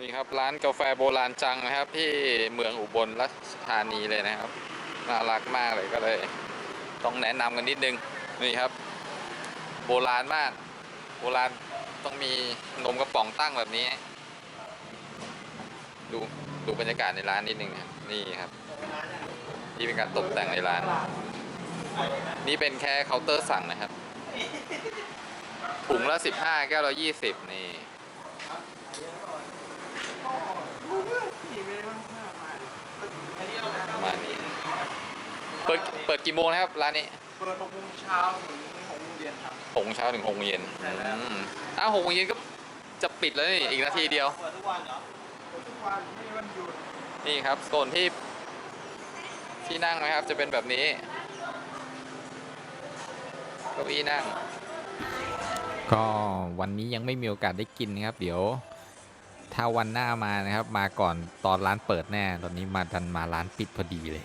นี่ครับร้านกาแฟโบราณจังนะครับ ที่เมืองอุบลราชธานีเลยนะครับน่ารักมากเลยก็เลย ต้องแนะนำกันนิดนึงนี่ครับ โบราณมาก โบราณต้องมีนมกระป๋องตั้งแบบนี้ ดูดูบรรยากาศในร้านนิดนึงนะครับนี่ครับนี่เป็นการตกแต่งในร้าน นี่เป็นแค่เคาน์เตอร์สั่งนะครับถุงละ15แก้วละ20นี่ะมาณนี้ เปิดเปิดกี่โมงนะครับร้านนี้เปิดหกโมงเช้าถึงหกโมงเย็นครับ หกโมงเช้าถึงหกโมงเย็นอืมอ้าวหกโมงเย็นก็จะปิดแล้วนี่อีกนาทีเดียว เปิดทุกวันเหรอเปิดทุกวันไม่มีวันหยุดนี่ครับโซนที่ที่นั่งนะครับ จะเป็นแบบนี้เก้าอี้นั่ง ก็วันนี้ยังไม่มีโอกาสได้กินนะครับ เดี๋ยวถ้าวันหน้ามานะครับ มาก่อนตอนร้านเปิดแน่ ตอนนี้มาดันมาร้านปิดพอดีเลย